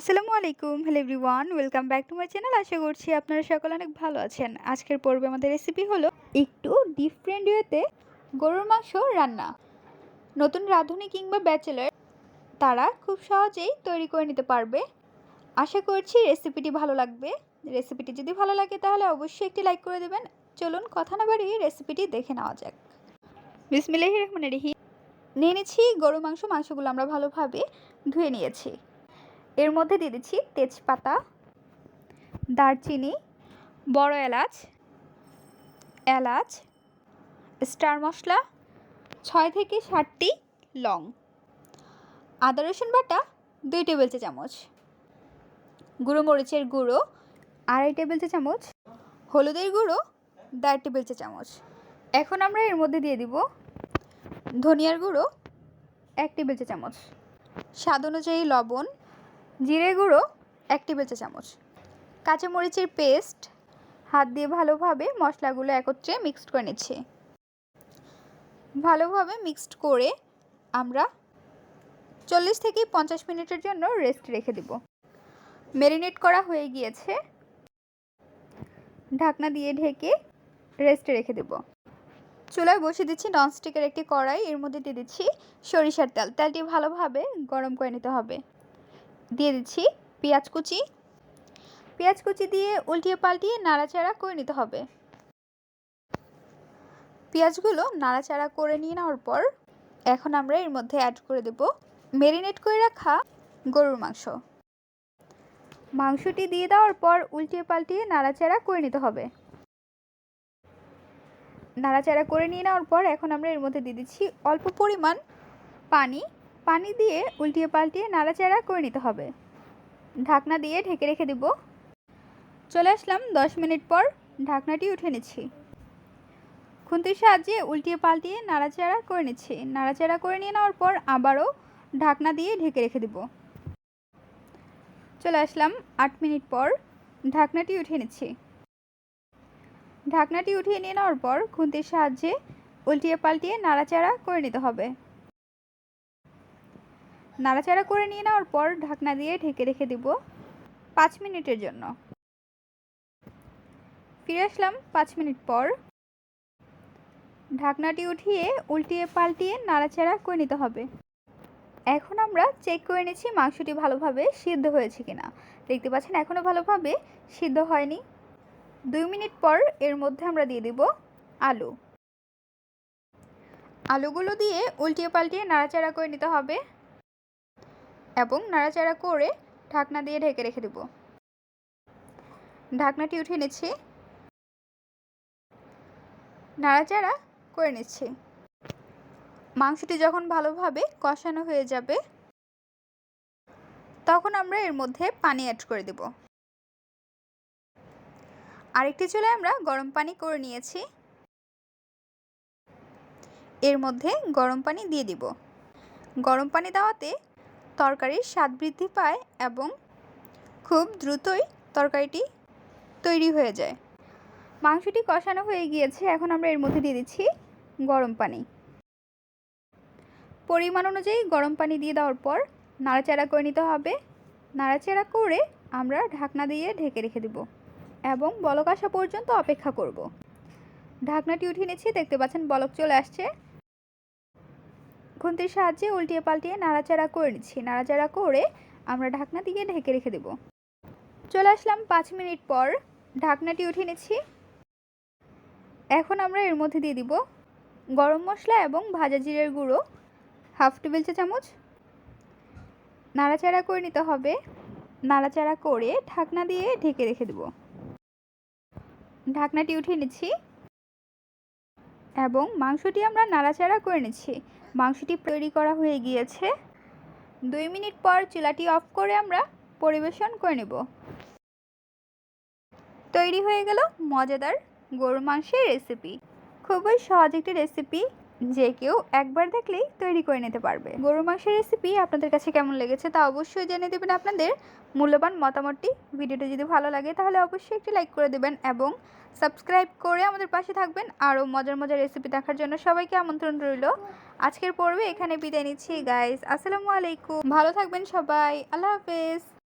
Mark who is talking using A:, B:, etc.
A: আসসালামু আলাইকুম। Hello everyone welcome back to my channel আশা করছি আপনারা সকলে অনেক ভালো আছেন। আজকের পর্বে আমাদের রেসিপি হলো একটু ডিফারেন্ট ওয়েতে গরুর মাংস রান্না। নতুন রাঁধুনি কিংবা ব্যাচেলার তারা খুব সহজেই তৈরি করে নিতে পারবে। আশা করছি রেসিপিটি ভালো লাগবে। রেসিপিটি যদি ভালো লাগে তাহলে অবশ্যই একটি লাইক করে দেবেন। চলুন কথা না বাড়িয়ে রেসিপিটি দেখে নেওয়া যাক। বিসমিল্লাহি রহমান রহিম। নিয়ে নিচ্ছি গরু মাংস। মাংসগুলো আমরা ভালোভাবে ধুয়ে নিয়েছি। এর মধ্যে দিয়ে দিচ্ছি তেজপাতা, দারচিনি, বড় এলাচ এলাচ, স্টার মশলা, ছয় থেকে ষাটটি লং। আদা, রসুন বাটা, দুই টেবিল চা চামচ। গুঁড়ো মরিচের গুঁড়ো, আড়াই টেবিল চা চামচ। হলুদের গুঁড়ো, দেড় টেবিল চা চামচ। এখন আমরা এর মধ্যে দিয়ে দিব ধনিয়ার গুঁড়ো, এক টেবিল চা চামচ। স্বাদ অনুযায়ী লবণ জিরে গুঁড়ো, এক টেবিল চা চামচ। কাঁচামরিচের পেস্ট, হাত দিয়ে ভালোভাবে মশলাগুলো একত্রে মিক্সড করে নিচ্ছি। ভালোভাবে মিক্সড করে আমরা চল্লিশ থেকে পঞ্চাশ মিনিটের জন্য রেস্ট রেখে দেব। ম্যারিনেট করা হয়ে গিয়েছে। ঢাকনা দিয়ে ঢেকে রেস্টে রেখে দেব। চুলায় বসিয়ে দিচ্ছি ননস্টিকের একটি কড়াই, এর মধ্যে দিয়ে দিচ্ছি সরিষার তেল। তেলটি ভালোভাবে গরম করে নিতে হবে। দিয়ে দিচ্ছি পেঁয়াজ কুচি। পেঁয়াজ কুচি দিয়ে উল্টিয়ে পাল্টিয়ে নাড়াচাড়া করে নিতে হবে। পেঁয়াজগুলো নাড়াচাড়া করে নিয়ে নেওয়ার পর এখন আমরা এর মধ্যে অ্যাড করে দেব মেরিনেট করে রাখা গরুর মাংস। মাংসটি দিয়ে দেওয়ার পর উল্টিয়ে পাল্টিয়ে নাড়াচাড়া করে নিতে হবে। নাড়াচাড়া করে নিয়ে নেওয়ার পর এখন আমরা এর মধ্যে দিয়ে দিচ্ছি অল্প পরিমাণ পানি। পানি দিয়ে উল্টিয়ে পাল্টিয়ে নাড়াচাড়া করে নিতে হবে। ঢাকনা দিয়ে ঢেকে রেখে দিব। চলে আসলাম দশ মিনিট পর ঢাকনাটি উঠে নিচ্ছি। খুন্তির সাহায্যে উল্টিয়ে পাল্টিয়ে নাড়াচাড়া করে নিচ্ছি। নাড়াচাড়া করে নিয়ে নেওয়ার পর আবারও ঢাকনা দিয়ে ঢেকে রেখে দিব। চলে আসলাম আট মিনিট পর ঢাকনাটি উঠিয়ে নিচ্ছি। ঢাকনাটি উঠিয়ে নিয়ে নেওয়ার পর খুন্তির সাহায্যে উল্টিয়ে পাল্টিয়ে নাড়াচাড়া করে নিতে হবে। নাড়াচাড়া করে নিয়ে নেওয়ার পর ঢাকনা দিয়ে ঢেকে রেখে দিব পাঁচ মিনিটের জন্য। ফিরে আসলাম পাঁচ মিনিট পর। ঢাকনাটি উঠিয়ে উল্টিয়ে পাল্টিয়ে নাড়াচাড়া করে নিতে হবে। এখন আমরা চেক করে নিচ্ছি মাংসটি ভালোভাবে সিদ্ধ হয়েছে কিনা। দেখতে পাচ্ছেন এখনও ভালোভাবে সিদ্ধ হয়নি। দুই মিনিট পর এর মধ্যে আমরা দিয়ে দিব আলু। আলুগুলো দিয়ে উল্টিয়ে পাল্টিয়ে নাড়াচাড়া করে নিতে হবে। এবং নাড়াচাড়া করে ঢাকনা দিয়ে ঢেকে রেখে দেব। ঢাকনাটি উঠিয়ে নিচ্ছি। নাড়াচাড়া করে নিচ্ছি। মাংসটি যখন ভালোভাবে কষানো হয়ে যাবে, তখন আমরা এর মধ্যে পানি অ্যাড করে দেব। আরেকটি চুলায় আমরা গরম পানি করে নিয়েছি। এর মধ্যে গরম পানি দিয়ে দিব। গরম পানি দেওয়াতে তরকারির স্বাদ বৃদ্ধি পায় এবং খুব দ্রুতই তরকারিটি তৈরি হয়ে যায়। মাংসটি কষানো হয়ে গিয়েছে। এখন আমরা এর মধ্যে দিয়ে দিচ্ছি গরম পানি। পরিমাণ অনুযায়ী গরম পানি দিয়ে দেওয়ার পর নাড়াচাড়া করে নিতে হবে। নাড়াচাড়া করে আমরা ঢাকনা দিয়ে ঢেকে রেখে দেব এবং বলক আসা পর্যন্ত অপেক্ষা করব। ঢাকনাটি উঠিয়ে নিচ্ছি। দেখতে পাচ্ছেন বলক চলে আসছে। খুন্তির সাহায্যে উল্টিয়ে পাল্টিয়ে নাড়াচাড়া করে নিচ্ছি। নাড়াচাড়া করে আমরা ঢাকনা দিয়ে ঢেকে রেখে দেব। চলে আসলাম পাঁচ মিনিট পর। ঢাকনাটি উঠিয়ে নিচ্ছি। এখন আমরা এর মধ্যে দিয়ে দিব গরম মশলা এবং ভাজা জিরের গুঁড়ো, হাফ টেবিল চা চামচ। নাড়াচাড়া করে নিতে হবে। নাড়াচাড়া করে ঢাকনা দিয়ে ঢেকে রেখে দেব। ঢাকনাটি উঠিয়ে নিচ্ছি। এবং মাংসটি আমরা নাড়াচাড়া করে নিচ্ছি। মাংসটি তৈরি করা হয়ে গিয়েছে। দুই মিনিট পর চুলাটি অফ করে আমরা পরিবেশন করে নেব। তৈরি হয়ে গেল মজাদার গরু মাংসের রেসিপি। খুবই সহজ একটি রেসিপি। যে কেউ একবার দেখলেই তৈরি করে নিতে পারবে। গরু মাংসের রেসিপি আপনাদের কাছে কেমন লেগেছে তা অবশ্যই জেনে দেবেন আপনাদের মূল্যবান মতামতটি। ভিডিওটি যদি ভালো লাগে তাহলে অবশ্যই একটি লাইক করে দেবেন এবং সাবস্ক্রাইব করে আমাদের পাশে থাকবেন। আরও মজার মজার রেসিপি দেখার জন্য সবাইকে আমন্ত্রণ রইল। আজকের পর্বে এখানে বিদায় নিচ্ছি গাইস আসসালামু আলাইকুম। ভালো থাকবেন সবাই। আল্লাহ হাফেজ।